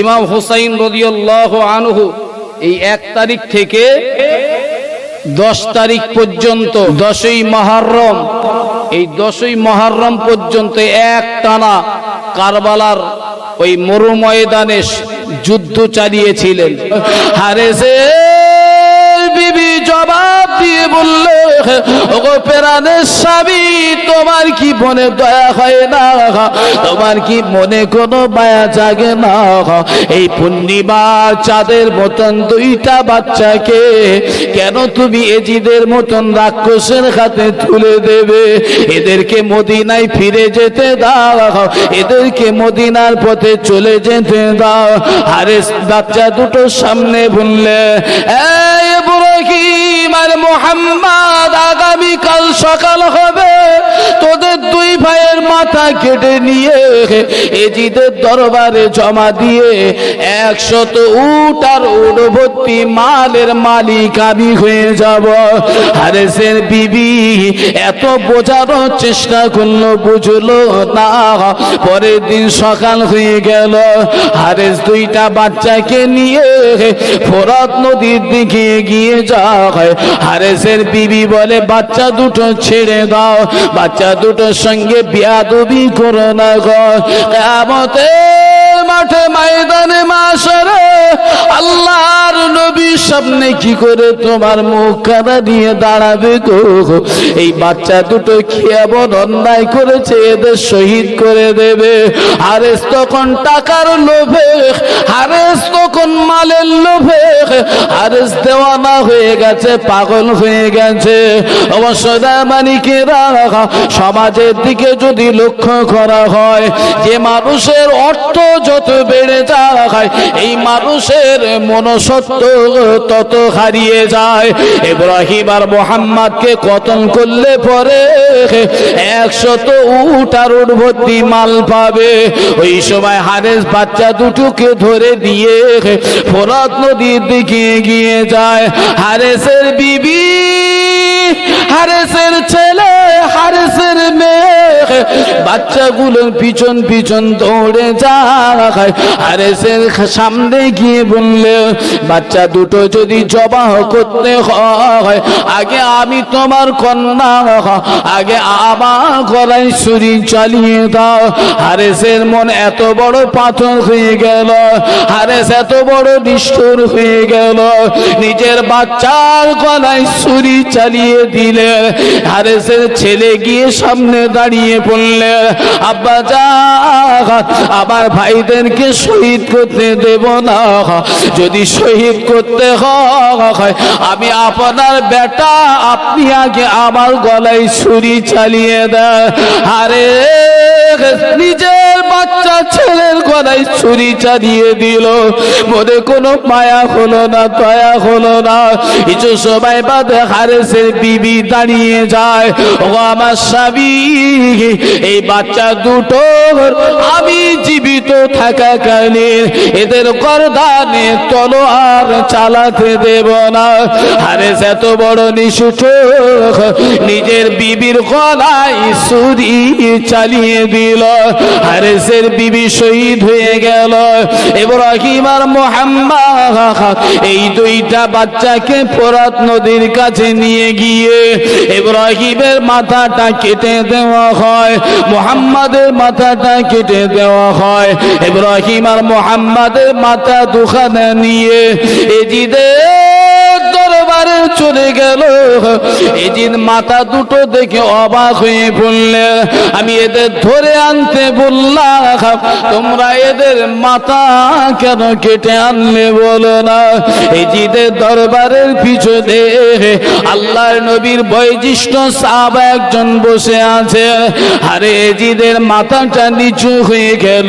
ইমাম হুসাইন রদিয়াল্লাহ আনহু এই এক তারিখ থেকে দশ তারিখ পর্যন্ত, দশই মহারম, এই দশই মহারম পর্যন্ত এক টানা কারবালার ওই মরু ময়দানে যুদ্ধ চালিয়েছিলেন। হারেসে বিবি জবাব দিয়ে বললে তোমার কি মনে দয়া হয় না? তোমার কি মনে কোনো মায়া জাগে না? এই পূর্ণিমার চাঁদের মতন দুইটা বাচ্চাকে কেন তুমি এজিদের মতন রাক্ষসের হাতে তুলে দেবে? এদেরকে মদিনায় ফিরে যেতে দাও। এদেরকে মদিনার পথে চলে যেতে দাও। আরে বাচ্চা দুটো সামনে বললে এই ইব্রাহিম আর মোহাম্মদ আগামী কাল সকাল হবে। তোদের দুই ভাইয়ের মাথা কেটে নিয়ে এজিদের দরবারে জমা দিয়ে একশত উট আর উট মালের মালিক আমি হয়ে যাব। হারেসের বিবি, এত বোঝানোর চেষ্টা করল, বুঝলো না। পরের দিন সকাল হয়ে গেল। হারেস দুইটা বাচ্চাকে নিয়ে ফোরাত নদীর দিকে এগিয়ে যায়। হারেসের বিবি বলে, বাচ্চা দুটো ছেড়ে দাও, বাচ্চা দুটোর সঙ্গে বিয়াদবি করো না গো। কেমতের মাঠে ময়দানে মাসরে আল্লাহর নবীর সামনে কি করে তোমার মুখ কাদা নিয়ে দাঁড়াবে গো? এই বাচ্চা দুটো কি এমন অন্যায় করেছে, এদের শহীদ করে দেবে। হারেস তখন টাকার লোভে হারেস তখন মালের লোভে হারেস দেওয়ানা হয়ে গেছে, পাগল হয়ে গেছে। অবশ্য মানিকেরা সমাজের দিকে যদি লক্ষ্য করা হয়, যে মানুষের অর্থ যত বেড়ে যায়, এই মানুষের মনসত্ব তত হারিয়ে যায়। ইব্রাহিম আর মোহাম্মদকে কতল করলে পরে একশত উট আর মাল পাবে। ওই সময় হারেস বাচ্চা দুটোকে ধরে দিয়ে ফোরাত নদীর দিকে গিয়ে যায়। হারেসের বিবি, হারেসের ছেলে, হারেসের বাচ্চাগুলোর পিছন পিছন দৌড়ে যায়। হারেসের সামনে গিয়ে বললে, বাচ্চা দুটো যদি জবাহ করতে হয়, আগে আমি তোমার কন্যা, আগে আমার গলায় ছুরি চালিয়ে দাও। হারেসের মন এত বড় পাথর হয়ে গেল হারেস এত বড় নিষ্ঠুর হয়ে গেল। নিজের বাচ্চার গলায় ছুরি চালিয়ে দিলে হারেসের ছেলে গিয়ে সামনে দাঁড়িয়ে পড়লে আব্বা যা আমার ভাইদেরকে শহীদ করতে দেব না। যদি শহীদ করতে হয়, আমি আপনার বেটা, আপনি আগে আমার গলায় ছুরি চালিয়ে দেয় আরে, নিজের বাচ্চা ছেলের গলায় ছুরি চালিয়ে দিল। মনে কোনো মায়া হলো না, দয়া হলো না। কিছু সময় বাদে হারেসের বিবি দাঁড়িয়ে যায়। ও আমার স্বামী এই বাচ্চা দুটো আমি জীবিত থাকাকালীন এদের করদানে তলোয়ার চালাতে দেব না। হারেস এত বড় নিশুট নিজের বিবির গলায় ছুরি চালিয়ে দিল। হারেসের বিবি শহীদ হয়ে গেল। ইব্রাহিম আর মোহাম্মদ এই দুইটা বাচ্চাকে ফোরাত নদীর কাছে নিয়ে গিয়ে ইব্রাহিমের মাথাটা কেটে দেওয়া হয়। মোহাম্মদের মাথাটা কেটে দেওয়া হয়। ইব্রাহিম আর মোহাম্মদের মাথা দুখানে নিয়ে এজিদের দরবারে চলে গেল। এজিদ মাথা দুটো দেখে অবাক হয়ে পড়লে আমি এদের ধরে আনতে বললাম, তোমরা এদের মাথা কেন কেটে আনলে বলো না? এজিদের দরবারের পিছনে আল্লাহর নবীর বয়োজ্যেষ্ঠ সাহাব একজন বসে আছে। আরে, এজিদের মাথাটা নিচু হয়ে গেল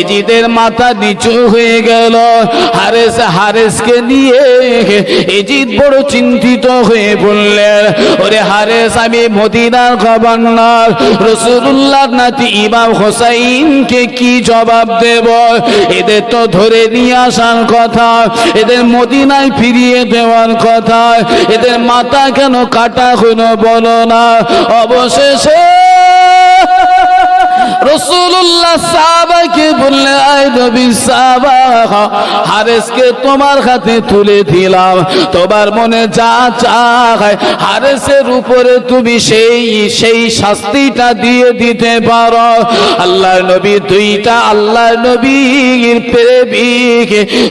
এজিদের মাথা নিচু হয়ে গেল। হারেস, হারেসকে নিয়ে এজিদ বড় চিন্তিত হয়ে বললেন ওরে হারেস আমি মদিনার গভর্নর রসুল্লাহ নাতি ইমাম হোসাইনকে কি জবাব দেব? এদের তো ধরে নিয়ে আসার কথা, এদের মদিনায় ফিরিয়ে দেওয়ার কথা, এদের মাথা কেন কাটা হলো বলো না? অবশেষে রসুল্লাহ সাহাবাকে বললে নবী হারেসকে তোমার হাতে তুলে দিলাম। তোমার মনে যা চায়, হারেসের উপরে তুমি সেই সেই শাস্তিটা দিয়ে দিতে পারো। আল্লাহ নবী দুইটা আল্লাহ নবীর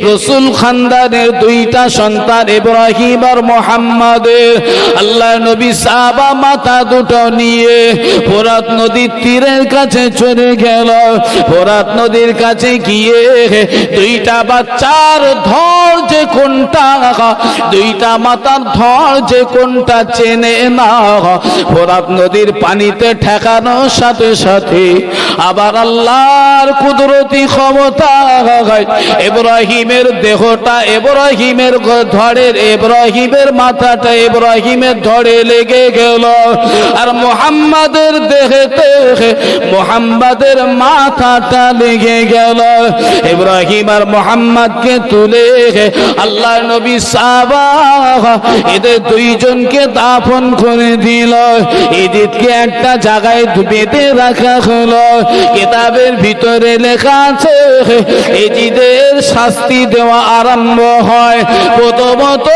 রসুল খানদানের দুইটা সন্তান, ইব্রাহিম আর মোহাম্মদের। আল্লাহ নবী সাহাবা মাথা দুটো নিয়ে ফোরাত নদীর তীরের কাছে চলে গেল। ফোরাত নদীর কাছে গিয়ে দুইটা বাচ্চার ধর যে কোনটা? দুইটা মাতার ধর যে কোনটা চেনে না। ফোরাত নদীর পানিতে ঠেকানোর সাথে সাথে আবার আল্লাহর কুদরতি ক্ষমতা ইব্রাহিমের দেহটা ইব্রাহিমের ধরের ইব্রাহিমের মাথাটা ইব্রাহিমের ধরে লেগে গেল। আর মোহাম্মদের দেহেতে মোহাম্মদের মাথাটা লেগে গেল। ইব্রাহিম আর মোহাম্মদকে তুলে আল্লাহ নবী সাবা এদের দুইজনকে দাফন করে দিল। এদিকে একটা জায়গায় বেঁধে রাখা হলো। কিতাবের ভিতরে লেখা আছে এজিদের শাস্তি দেওয়া আরম্ভ হয়। প্রথমত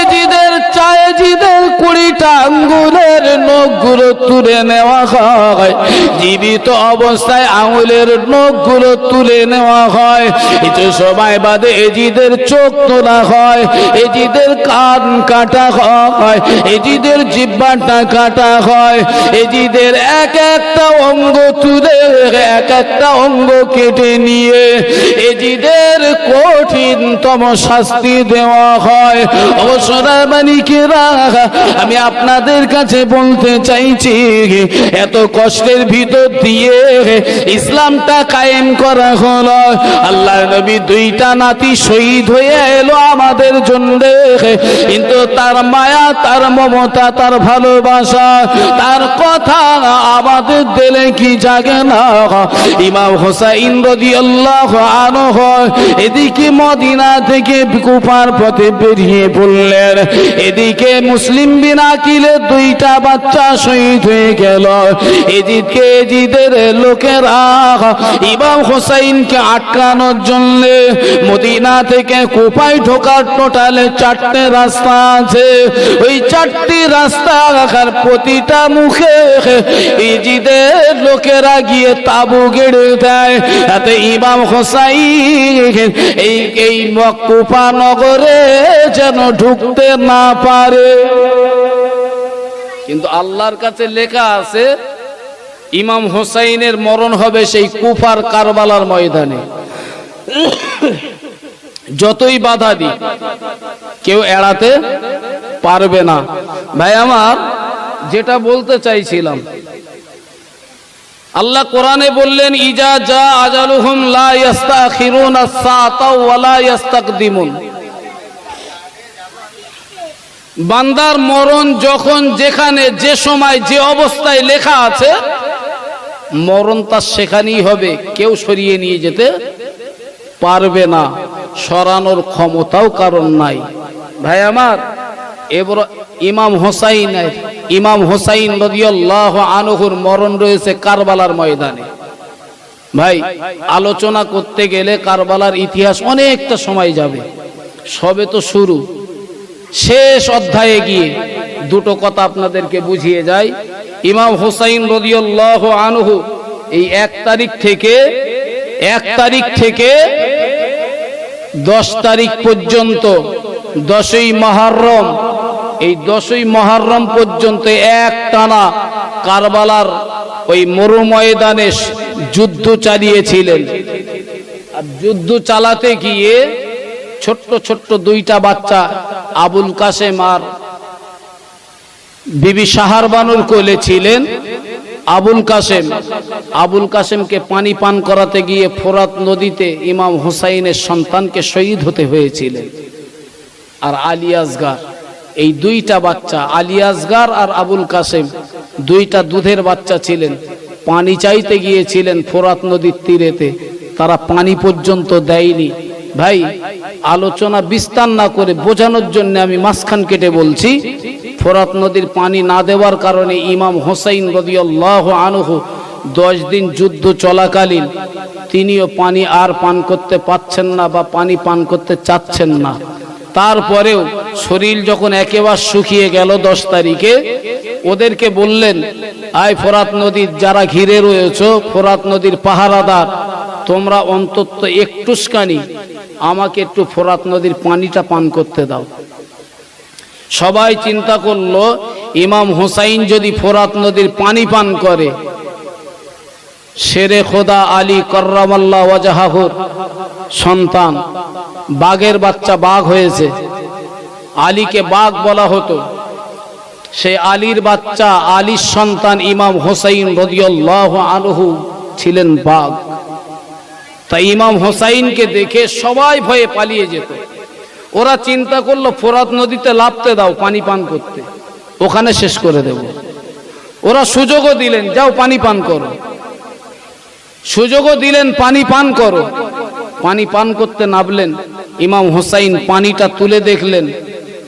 এজিদের চায়েজিদের কুড়িটা আঙ্গুলের নখগুলো তুলে নেওয়া হয়। জীবিত অবস্থায় আঙুলের নখগুলো তুলে নেওয়া হয়। কিছু সময় বাদে এজিদের চোখ তোলা হয়। এজিদের কান কাটা হয়। এজিদের জিব্বাটা কাটা হয়। এজিদের এক একটা অঙ্গ তুলে এক একটা অঙ্গ কেটে নিয়ে এজিদের কঠিনতম শাস্তি দেওয়া হয়। অবসরার মানিকেরা আমি আপনাদের কাছে বলতে চাইছি, এত কষ্টের ভিতর দিয়ে ইসলামটা কায়েম করা হলো। আল্লাহ নবী দুইটা নাতি শহীদ হয়ে এলো আমাদের জন্য। কিন্তু তার মায়া, তার মমতা, তার ভালোবাসা, তার কথা আমাদের দিলে কি জাগে না? ইমাম হোসাইন রদি আল্লাহ আনো হয় এদিকে মদিনা থেকে কুফার পথে বেরিয়ে পড়লেন। এদিকে মুসলিম বিনা কিলে দুইটা বাচ্চা শহীদ হয়ে গেল। এদিকে এজিদের লোকেরা ইমাম হোসাইনকে আটকানোর জন্য মদিনা থেকে কুপাই ঢোকার টোটালে চারটে রাস্তা আছে। ওই চারটি রাস্তা রাখার প্রতিটা মুখে ইজিদের লোকেরা গিয়ে তাবু গেড়ে দেয়। তাতে ইমাম হোসাইন এই এই কুপা নগরে যেন ঢুকতে না পারে। কিন্তু আল্লাহর কাছে লেখা আছে, ইমাম হোসাইনের মরণ হবে সেই কুফার কারবালার ময়দানে। যতই বাধা দি কেউ এড়াতে পারবে না। ভাই, আমার যেটা বলতে চাইছিলাম আল্লাহ কোরআনে বললেন, ইজা যা আজালুহুম লা ইয়াস্তাখিরুন আস-সাআতা ওয়া লা ইয়াস্তাকদিমুন। বান্দার মরণ যখন যেখানে, যে সময়, যে অবস্থায় লেখা আছে, মরণ তার সেখানেই হবে। কেউ সরিয়ে নিয়ে যেতে পারবে না। সরানোর ক্ষমতাও কারণ নাই। ভাই আমার, এবার ইমাম হোসাইন ইমাম হোসাইন রদিয়াল্লাহ আনহুর মরণ রয়েছে কারবালার ময়দানে। ভাই, আলোচনা করতে গেলে কারবালার ইতিহাস অনেকটা সময় যাবে। সবে তো শুরু। শেষ অধ্যায়ে গিয়ে দুটো কথা আপনাদেরকে বুঝিয়ে যায় ইমাম হোসাইন রদিয়াল্লাহ আনহু এই এক তারিখ থেকে, এক তারিখ থেকে দশ তারিখ পর্যন্ত দশই মহারম এই দশই মহারম পর্যন্ত এক টানা কারবালার ওই মরু ময়দানে যুদ্ধ চালিয়েছিলেন। আর যুদ্ধ চালাতে গিয়ে ছোট্ট ছোট্ট দুইটা বাচ্চা আবুল কাসেম আর বিবি সাহার বানুর কোলে ছিলেন আবুল কাসেম আবুল কাসেমকে পানি পান করাতে গিয়ে ফোরাত নদীতে ইমাম হুসাইনের সন্তানকে শহীদ হতে হয়েছিলেন আর আলিয়াসগার এই দুইটা বাচ্চা আলিয়াসগার আর আবুল কাসেম, দুইটা দুধের বাচ্চা ছিলেন। পানি চাইতে গিয়েছিলেন ফোরাত নদীর তীরেতে। তারা পানি পর্যন্ত দেয়নি। ভাই, আলোচনা বিস্তার না করে বোঝানোর জন্য আমি মাঝখান কেটে বলছি, ফোরাত নদীর পানি না দেওয়ার কারণে ইমাম হোসাইন রদিয়াল্লাহ আনহু দশ দিন যুদ্ধ চলাকালীন তিনিও পানি আর পান করতে পাচ্ছেন না বা পানি পান করতে চাচ্ছেন না। তারপরেও শরীর যখন একেবারে শুকিয়ে গেল দশ তারিখে, ওদেরকে বললেন, আয় ফোরাত নদীর যারা ঘিরে রয়েছ, ফোরাত নদীর পাহারাদার, তোমরা অন্তত একটুসখানি আমাকে একটু ফোরাত নদীর পানিটা পান করতে দাও। সবাই চিন্তা করল, ইমাম হুসাইন যদি ফোরাত নদীর পানি পান করে শেরে খোদা আলী কররামাল্লাহ ওয়াজাহাহুর সন্তান, বাঘের বাচ্চা বাঘ হয়েছে। আলীকে বাঘ বলা হতো। সে আলীর বাচ্চা আলীর সন্তান ইমাম হোসাইন রদিয়াল্লাহ আনহু ছিলেন বাঘ। তাই ইমাম হোসাইনকে দেখে সবাই ভয়ে পালিয়ে যেত। ওরা চিন্তা করল, ফোরাত নদীতে লাপতে দাও, পানি পান করতে। ওখানে শেষ করে দেব। ওরা সুযোগও দিলেন, যাও পানি পান করো। সুযোগও দিলেন, পানি পান করো। পানি পান করতে নামলেন, ইমাম হোসাইন পানিটা তুলে দেখলেন,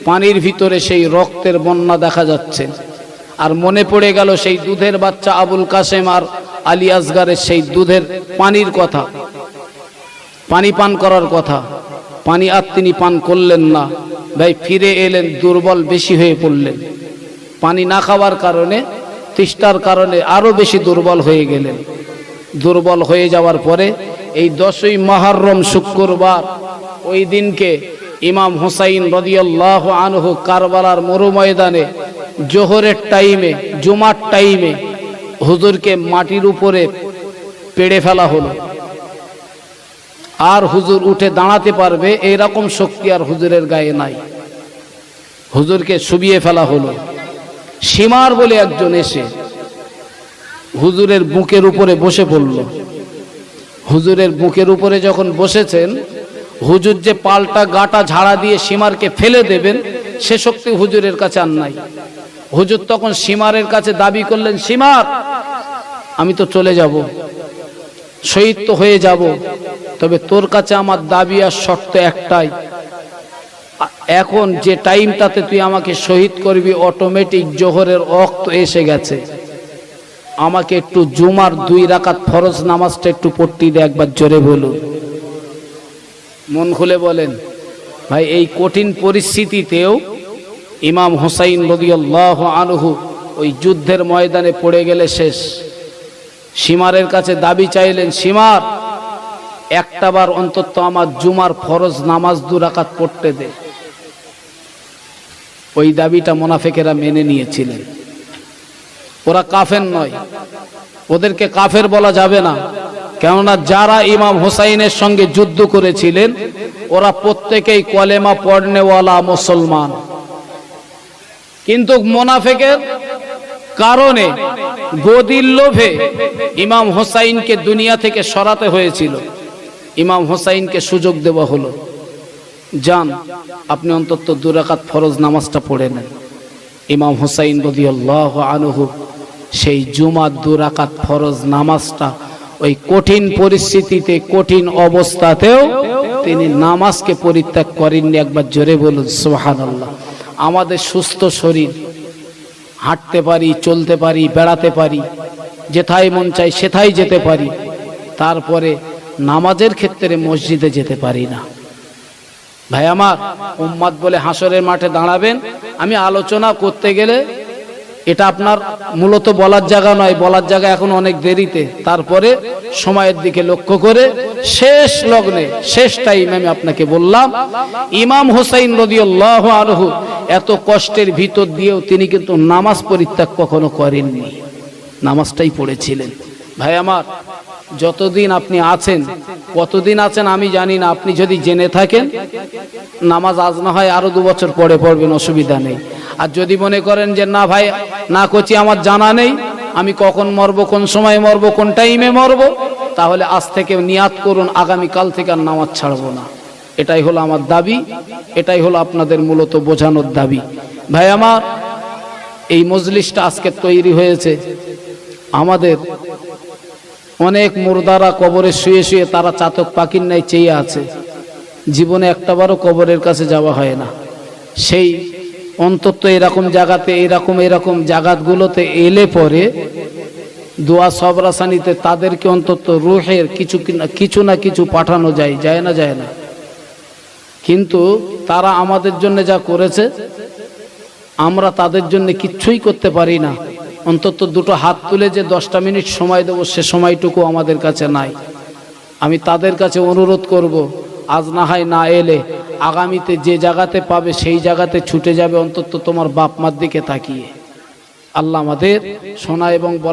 পানির ভিতরে সেই রক্তের বন্যা দেখা যাচ্ছে। আর মনে পড়ে গেল সেই দুধের বাচ্চা আবুল কাসেম আর আলী আসগারের সেই দুধের পানির কথা। পানি পান করার কথা। পানি আর তিনি পান করলেন না। ভাই, ফিরে এলেন, দুর্বল বেশি হয়ে পড়লেন। পানি না খাওয়ার কারণে তিষ্টার কারণে আরও বেশি দুর্বল হয়ে গেলেন। দুর্বল হয়ে যাওয়ার পরে এই দশই মহারম শুক্রবার, ওই দিনকে ইমাম হুসাইন রদিয়াল্লাহ আনহু কারবালার মরু ময়দানে জোহরের টাইমে, জুমার টাইমে হুজুরকে মাটির উপরে পেড়ে ফেলা হলো। আর হুজুর উঠে দাঁড়াতে পারবে এইরকম শক্তি আর হুজুরের গায়ে নাই। হুজুরকে শুবিয়ে ফেলা হলো। সীমার বলে একজন এসে হুজুরের বুকের উপরে বসে পড়ল। হুজুরের বুকের উপরে যখন বসেছেন, হুজুর যে পাল্টা গাটা ঝাড়া দিয়ে সীমারকে ফেলে দেবেন, সে শক্তি হুজুরের কাছে আর নাই। হুজুর তখন সীমারের কাছে দাবি করলেন, সীমার, আমি তো চলে যাব, শহীদ তো হয়ে যাব, তবে তোর কাছে আমার দাবি আর শর্ত একটাই। এখন যে টাইমটাতে তুই আমাকে শহীদ করবি, অটোমেটিক জোহরের রক্ত এসে গেছে। আমাকে একটু জুমার দুই রাকাত ফরজ নামাজটা একটু পড়তে দে, একবার জোরে বলুন মন খুলে বলেন, ভাই, এই কঠিন পরিস্থিতিতেও ইমাম হুসাইন রদিয়াল্লাহ আনহু ওই যুদ্ধের ময়দানে পড়ে গেলে শেষ। সীমারের কাছে দাবি চাইলেন, সীমার একটাবার অন্তত আমার জুমার ফরজ নামাজ দু রাকাত পড়তে দে। ওই দাবিটা মোনাফেকেরা মেনে নিয়েছিলেন। ওরা কাফের নয়। ওদেরকে কাফের বলা যাবে না। কেননা যারা ইমাম হোসাইনের সঙ্গে যুদ্ধ করেছিলেন, ওরা প্রত্যেকেই কলেমা পড়নেওয়ালা মুসলমান। কিন্তু মোনাফেকের কারণে, গদির লোভে ইমাম হোসাইনকে দুনিয়া থেকে সরাতে হয়েছিল। ইমাম হোসাইনকে সুযোগ দেওয়া হলো। যান, আপনি অন্তত দুরাকাত ফরজ নামাজটা পড়ে নেন। ইমাম হুসাইন রদিয়াল্লাহ আনহু সেই জুমার দুরাকাত ফরজ নামাজটা ওই কঠিন পরিস্থিতিতে, কঠিন অবস্থাতেও তিনি নামাজকে পরিত্যাগ করেননি। একবার জোরে বলুন সোহান আমাদের সুস্থ শরীর, হাঁটতে পারি, চলতে পারি, বেড়াতে পারি, যেথায় মন চাই সেথায় যেতে পারি, তারপরে নামাজের ক্ষেত্রে মসজিদে যেতে পারি না। ভাই আমার, উম্মাদ বলে হাসরের মাঠে দাঁড়াবেন আমি আলোচনা করতে গেলে এটা আপনার মূলত বলার জায়গা নয়, বলার জায়গা এখন অনেক দেরিতে। তারপরে সময়ের দিকে লক্ষ্য করে শেষ লগ্নে, শেষ টাইম আমি আপনাকে বললাম, ইমাম হোসাইন রদিয়াল্লাহ আনহু এত কষ্টের ভিতর দিয়েও তিনি কিন্তু নামাজ পরিত্যাগ কখনো করেননি। নামাজটাই পড়েছিলেন। ভাই আমার যতদিন আপনি আছেন, কতদিন আছেন আমি জানি না। আপনি যদি জেনে থাকেন, নামাজ আজ না হয় আরও দু বছর পরে পড়বেন, অসুবিধা নেই। আর যদি মনে করেন যে, না ভাই, না করছি আমার জানা নেই, আমি কখন মরব, কোন সময় মরব, কোন টাইমে মরব, তাহলে আজ থেকে নিয়াত করুন, আগামী কাল থেকে আর নামাজ ছাড়বো না। এটাই হলো আমার দাবি, এটাই হলো আপনাদের মূলত বোঝানোর দাবি। ভাই আমার, এই মজলিসটা আজকে তৈরি হয়েছে আমাদের অনেক মুর্দারা কবরে শুয়ে শুয়ে তারা চাতক পাখির ন্যায় চেয়ে আছে। জীবনে একটাবারও কবরের কাছে যাওয়া হয় না। সেই অন্তত এরকম জায়গাতে, এরকম এরকম জায়গাগুলোতে এলে পরে দোয়া সবরাসানিতে তাদেরকে অন্তত রুহের কিছু কিছু না কিছু পাঠানো যায় যায় না যায় না। কিন্তু তারা আমাদের জন্য যা করেছে, আমরা তাদের জন্য কিচ্ছুই করতে পারি না। অন্তত দুটো হাত তুলে যে দশটা মিনিট সময় দেবো, সে সময়টুকু আমাদের কাছে নাই। আমি তাদের কাছে অনুরোধ করব, আজ না হয় না এলে আগামীতে যে জায়গাতে পাবে সেই জায়গাতে ছুটে যাবে, অন্তত তোমার বাপ মার দিকে তাকিয়ে। আল্লাহ আমাদের শোনা এবং বলা